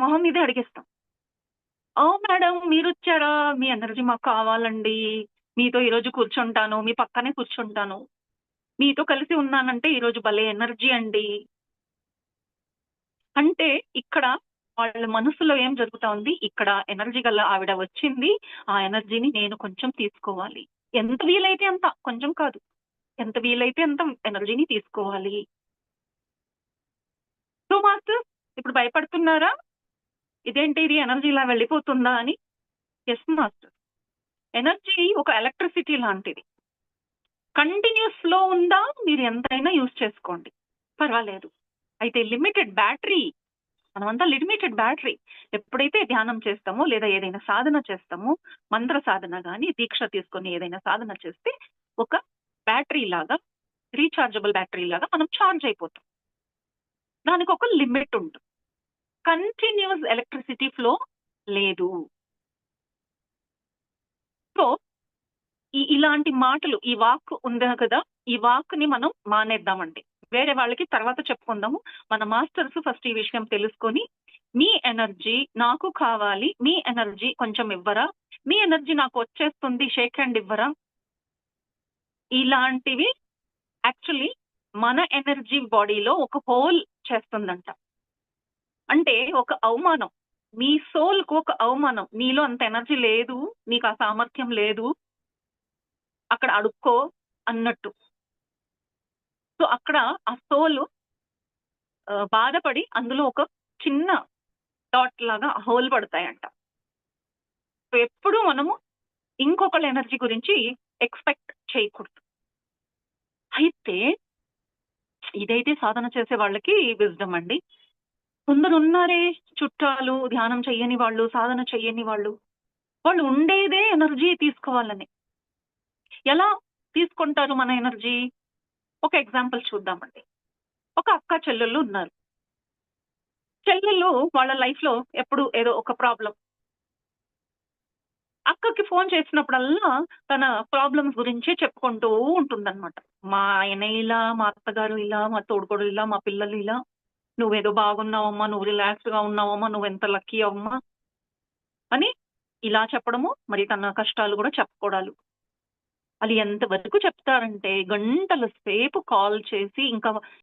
మొహం మీదే అడిగిస్తాం. ఓ మేడం మీరు వచ్చారా మీ ఎనర్జీ మాకు కావాలండి. మీతో ఈరోజు కూర్చుంటాను. మీ పక్కనే కూర్చుంటాను. మీతో కలిసి ఉన్నానంటే ఈరోజు భలే ఎనర్జీ అండి. అంటే ఇక్కడ వాళ్ళ మనసులో ఏం జరుగుతా ఉంది? ఇక్కడ ఎనర్జీ గల ఆవిడ వచ్చింది. ఆ ఎనర్జీని నేను కొంచెం తీసుకోవాలి. ఎంత వీలైతే అంత కొంచెం కాదు. ఎంత వీలైతే అంత ఎనర్జీని తీసుకోవాలి. సో మాస్టర్ ఇప్పుడు భయపడుతున్నారా? ఇదేంటి ఇది ఎనర్జీ ఇలా వెళ్ళిపోతుందా అని ఎస్ మాస్టర్ ఎనర్జీ ఒక ఎలక్ట్రిసిటీ లాంటిది. కంటిన్యూస్ ఫ్లో ఉందా? మీరు ఎంతైనా యూజ్ చేసుకోండి. పర్వాలేదు. అయితే లిమిటెడ్ బ్యాటరీ మనమంతా లిమిటెడ్ బ్యాటరీ ఎప్పుడైతే ధ్యానం చేస్తామో లేదా ఏదైనా సాధన చేస్తామో మంత్ర సాధన కానీ దీక్ష తీసుకొని ఏదైనా సాధన చేస్తే ఒక బ్యాటరీ లాగా రీఛార్జబుల్ బ్యాటరీ లాగా మనం ఛార్జ్ అయిపోతాం. దానికి ఒక లిమిట్ ఉంటుంది. కంటిన్యూస్ ఎలక్ట్రిసిటీ ఫ్లో లేదు. సో ఈ ఇలాంటి మాటలు ఈ వాక్ ఉందా కదా ఈ వాక్ని మనం మానేద్దామండి. వేరే వాళ్ళకి తర్వాత చెప్పుకుందాము. మన మాస్టర్స్ ఫస్ట్ ఈ విషయం తెలుసుకొని మీ ఎనర్జీ నాకు కావాలి మీ ఎనర్జీ కొంచెం ఇవ్వరా మీ ఎనర్జీ నాకు వచ్చేస్తుంది షేక్ హ్యాండ్ ఇవ్వరా? ఇలాంటివి యాక్చువల్లీ మన ఎనర్జీ బాడీలో ఒక హోల్ చేస్తుందంట. అంటే ఒక అవమానం. మీ సోల్కు ఒక అవమానం. నీలో అంత ఎనర్జీ లేదు నీకు ఆ సామర్థ్యం లేదు. అక్కడ అడుక్కో అన్నట్టు. సో అక్కడ ఆ సోల్ బాధపడి అందులో ఒక చిన్న డాట్ లాగా హోల్ పడతాయంట. సో ఎప్పుడు మనము ఇంకొకళ్ళ ఎనర్జీ గురించి ఎక్స్పెక్ట్ చేయకూడదు. అయితే ఇదైతే సాధన చేసే వాళ్ళకి విజ్డమ్ అండి. కొందరు ఉన్నారే చుట్టాలు ధ్యానం చెయ్యని వాళ్ళు సాధన చెయ్యని వాళ్ళు. వాళ్ళు ఉండేదే ఎనర్జీ తీసుకోవాలని. ఎలా తీసుకుంటారు మన ఎనర్జీ? ఒక ఎగ్జాంపుల్ చూద్దామండి. ఒక అక్క చెల్లెళ్ళు ఉన్నారు. చెల్లెళ్ళు వాళ్ళ లైఫ్లో ఎప్పుడు ఏదో ఒక ప్రాబ్లం. అక్కకి ఫోన్ చేసినప్పుడల్లా తన ప్రాబ్లమ్స్ గురించే చెప్పుకుంటూ ఉంటుందన్నమాట. మా ఆయన ఇలా మా అత్తగారు ఇలా మా తోడుకోడు ఇలా మా పిల్లలు ఇలా. నువ్వేదో బాగున్నావమ్మా నువ్వు రిలాక్స్గా ఉన్నావమ్మా నువ్వు ఎంత లక్కీ అమ్మా అని ఇలా చెప్పడము మరి తన కష్టాలు కూడా చెప్పుకోవడాలు అది ఎంతవరకు చెప్తారంటే గంటల సేపు కాల్ చేసి ఇంకా